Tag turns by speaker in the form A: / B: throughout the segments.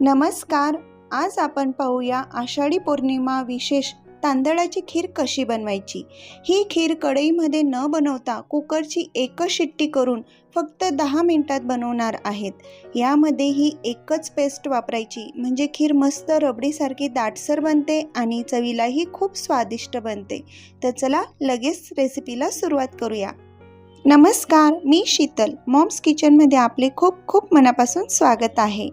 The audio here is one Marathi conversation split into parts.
A: नमस्कार. आज आपण पाहूया आषाढी पौर्णिमा विशेष तांदळाची खीर कशी बनवायची? ही खीर कढईमध्ये न बनवता कुकरची एकच शिट्टी करून फक्त दहा मिनटात बनवणार आहेत. यामध्ये ही एकच पेस्ट वापरायची म्हणजे खीर मस्त रबडीसारखी दाटसर बनते आणि चवीलाही खूप स्वादिष्ट बनते. तर चला लगेच रेसिपीला सुरुवात करूया. नमस्कार मी शीतल. मॉम्स किचनमध्ये आपले खूप खूप मनापासून स्वागत आहे.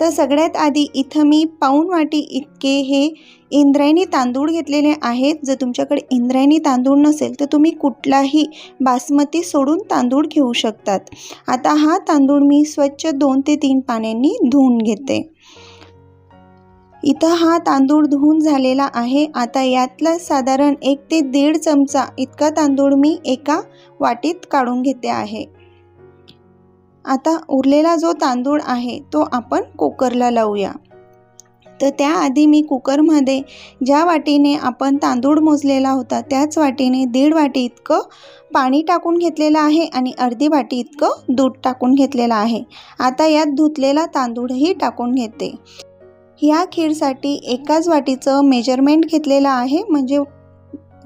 A: तर सगळ्यात आधी इथं मी पाऊण वाटी इतके हे इंद्रायणी तांदूळ घेतलेले आहेत. जर तुमच्याकडे इंद्रायणी तांदूळ नसेल तर तुम्ही कुठलाही बासमती सोडून तांदूळ घेऊ शकतात. आता हा तांदूळ मी स्वच्छ दोन ते तीन पाण्याने धुवून घेते. इथं हा तांदूळ धुवून झालेला आहे. आता यातला साधारण एक ते दीड चमचा इतका तांदूळ मी एका वाटीत काढून घेते आहे. आता उरलेला जो तांदूळ आहे तो आपण कुकरला लावूया. तर त्याआधी मी कुकरमध्ये ज्या वाटीने आपण तांदूळ मोजलेला होता त्याच वाटीने दीड वाटी इतकं पाणी टाकून घेतलेलं आहे आणि अर्धी वाटी इतकं दूध टाकून घेतलेलं आहे. आता यात धुतलेला तांदूळही टाकून घेते. ह्या खीरसाठी एकाच वाटीचं मेजरमेंट घेतलेलं आहे. म्हणजे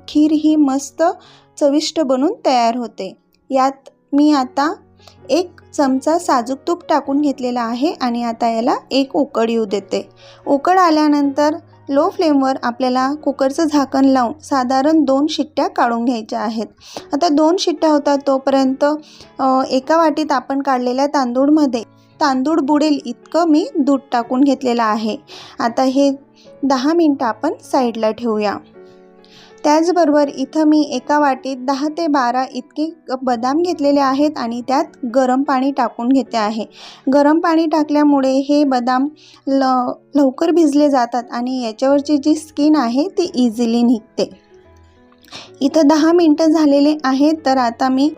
A: खीर ही मस्त चविष्ट बनून तयार होते. यात मी आता एक चमचा साजूक तूप टाकून घेतलेला आहे आणि आता याला एक उकड येऊ देते. उकड आल्यानंतर लो फ्लेमवर आपल्याला कुकरचं झाकण लावून साधारण दोन शिट्ट्या काढून घ्यायच्या आहेत. आता दोन शिट्ट्या होतात तोपर्यंत एका वाटीत आपण काढलेल्या तांदूळमध्ये तांदूळ बुडेल इतकं मी दूध टाकून घेतलेलं आहे. आता हे दहा मिनटं आपण साईडला ठेवूया. त्याचबरोबर इथं मी एका वाटीत दहा ते बारा इतके बदाम घेतलेले आहेत आणि त्यात गरम पाणी टाकून घेते आहे. गरम पाणी टाकल्यामुळे हे बदाम ल लवकर भिजले जातात आणि याच्यावरची जी स्किन आहे ती इझिली निघते. इथं दहा मिनटं झालेले आहेत तर आता मी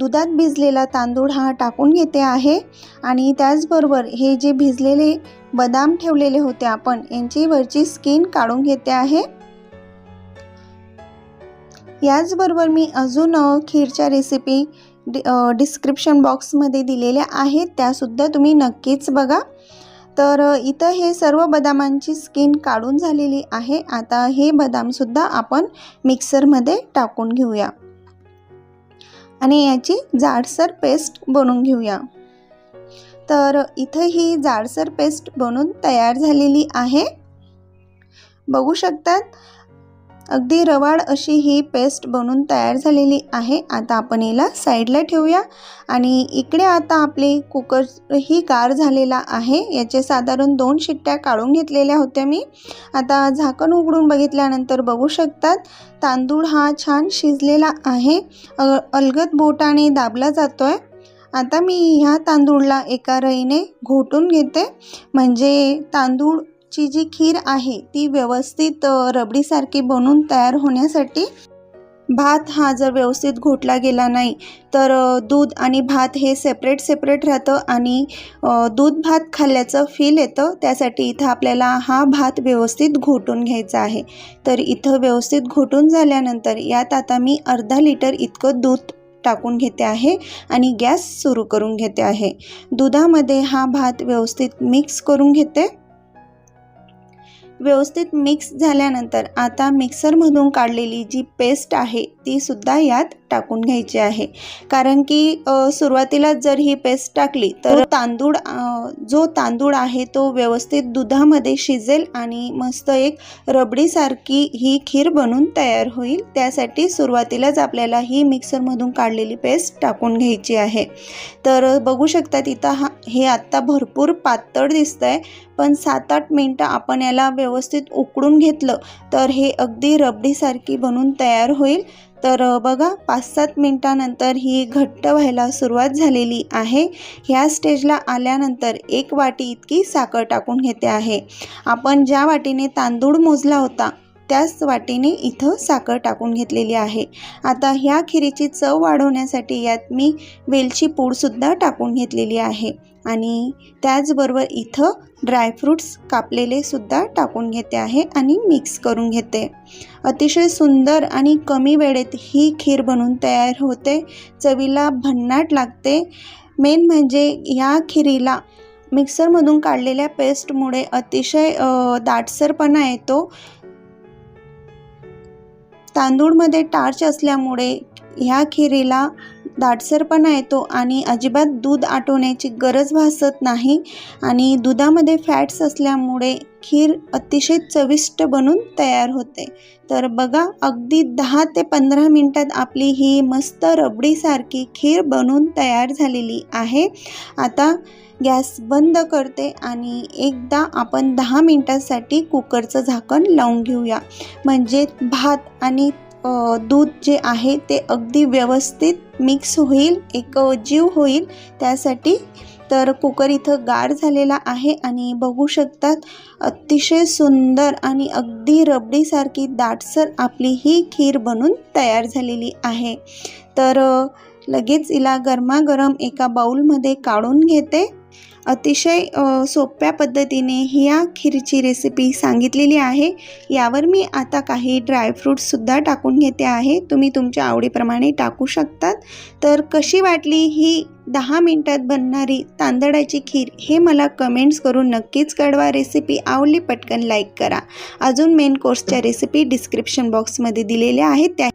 A: दुधात भिजलेला तांदूळ हा टाकून घेते आहे. आणि त्याचबरोबर हे जे भिजलेले बदाम ठेवलेले होते आपण यांची वरची स्किन काढून घेते आहे. याचबरोबर मी अजून खीरच्या रेसिपी डि डिस्क्रिप्शन बॉक्समध्ये दिलेल्या आहेत त्यासुद्धा तुम्ही नक्कीच बघा. तर इथं हे सर्व बदामांची स्किन काढून झालेली आहे. आता हे बदामसुद्धा आपण मिक्सरमध्ये टाकून घेऊया. आणि याची जाडसर पेस्ट बनवून घेऊया. तर इथं ही जाडसर पेस्ट बनून तयार झालेली आहे. बघू शकतात अगदी रवाड अशी ही पेस्ट बनून तयार झालेली आहे. आता आपण याला साईडला ठेवूया. आणि इकडे आता आपले कुकर ही गार झालेला आहे. याचे साधारण दोन शिट्ट्या काढून घेतलेल्या होत्या मी. आता झाकण उघडून बघितल्यानंतर बघू शकतात तांदूळ हा छान शिजलेला आहे. अलगद बोटाने दाबला जातो आहे आता मी ह्या तांदूळला एका रईने घोटून घेते. म्हणजे तांदूळ ची जी खीर आहे ती व्यवस्थित रबडीसारखी बनून तयार होण्यासाठी भात हा जर व्यवस्थित घोटला गेला नाही तर दूध आणि भात हे सेपरेट सेपरेट राहतं आणि दूध भात खाल्ल्याचं फील येतं. त्यासाठी इथं आपल्याला हा भात व्यवस्थित घोटून घ्यायचा आहे. तर इथं व्यवस्थित घोटून झाल्यानंतर यात आता मी अर्धा लिटर इतकं दूध टाकून घेते आहे आणि गॅस सुरू करून घेते आहे. दुधामध्ये हा भात व्यवस्थित मिक्स करून घेते. व्यवस्थित मिक्स झाल्यानंतर आता मिक्सरमधून काढलेली जी पेस्ट आहे तीसुद्धा यात टाकून घ्यायची आहे. कारण की सुरुवातीलाच जर ही पेस्ट टाकली तर तांदूळ जो तांदूळ आहे तो व्यवस्थित दुधामध्ये शिजेल आणि मस्त एक रबडीसारखी ही खीर बनून तयार होईल. त्यासाठी सुरुवातीलाच आपल्याला ही मिक्सरमधून काढलेली पेस्ट टाकून घ्यायची आहे. तर बघू शकता तिथं हा हे आत्ता भरपूर पातळ दिसतं आहे पण सात आठ मिनटं आपण याला व्यवस्थित उकडून घेतलं तर हे अगदी रबडीसारखी बनून तयार होईल. तर बघा पाच सात मिनटानंतर ही घट्ट व्हायला सुरुवात झालेली आहे. ह्या स्टेजला आल्यानंतर एक वाटी इतकी साखर टाकून घेते आहे. आपण ज्या वाटीने तांदूळ मोजला होता त्याच वाटीने इथं साखर टाकून घेतलेली आहे. आता ह्या खिरीची चव वाढवण्यासाठी यात मी वेलची पूडसुद्धा टाकून घेतलेली आहे. आणि त्याचबरोबर इथं ड्रायफ्रूट्स कापलेले सुद्धा टाकून घेते आहे आणि मिक्स करून घेते. अतिशय सुंदर आणि कमी वेळेत ही खीर बनवून तयार होते. चवीला भन्नाट लागते. मेन म्हणजे या खिरीला मिक्सरमधून काढलेल्या पेस्टमुळे अतिशय दाटसरपणा येतो. तांदूळमध्ये टार्च असल्यामुळे ह्या खिरीला दाटसरपणा येतो आणि अजिबात दूध आटवण्याची गरज भासत नाही आणि दुधामध्ये फॅट्स असल्यामुळे खीर अतिशय चविष्ट बनून तयार होते. तर बघा अगदी दहा ते पंधरा मिनटात आपली ही मस्त रबडीसारखी खीर बनून तयार झालेली आहे. आता गॅस बंद करते आणि एकदा आपण दहा मिनटासाठी कुकरचं झाकण लावून घेऊया. म्हणजे भात आणि दूध जे आहे ते अगदी व्यवस्थित मिक्स होईल एक जीव होईल त्यासाठी. तर कुकर इथं गार झालेला आहे आणि बघू शकतात अतिशय सुंदर आणि अगदी रबडीसारखी दाटसर आपली ही खीर बनून तयार झालेली आहे. तर लगेच हिला गरमागरम एका बाऊलमध्ये काढून घेते. अतिशय सोप्या पद्धतीने ह्या खीरची रेसिपी सांगितलेली आहे. यावर मी आता काही ड्रायफ्रूट्ससुद्धा टाकून घेते आहे. तुम्ही तुमच्या आवडीप्रमाणे टाकू शकतात. तर कशी वाटली ही दहा मिनटात बनणारी तांदळाची खीर हे मला कमेंट्स करून नक्कीच कळवा. रेसिपी आवडली पटकन लाईक करा. अजून मेन कोर्सच्या रेसिपी डिस्क्रिप्शन बॉक्समध्ये दिलेल्या आहेत. त्या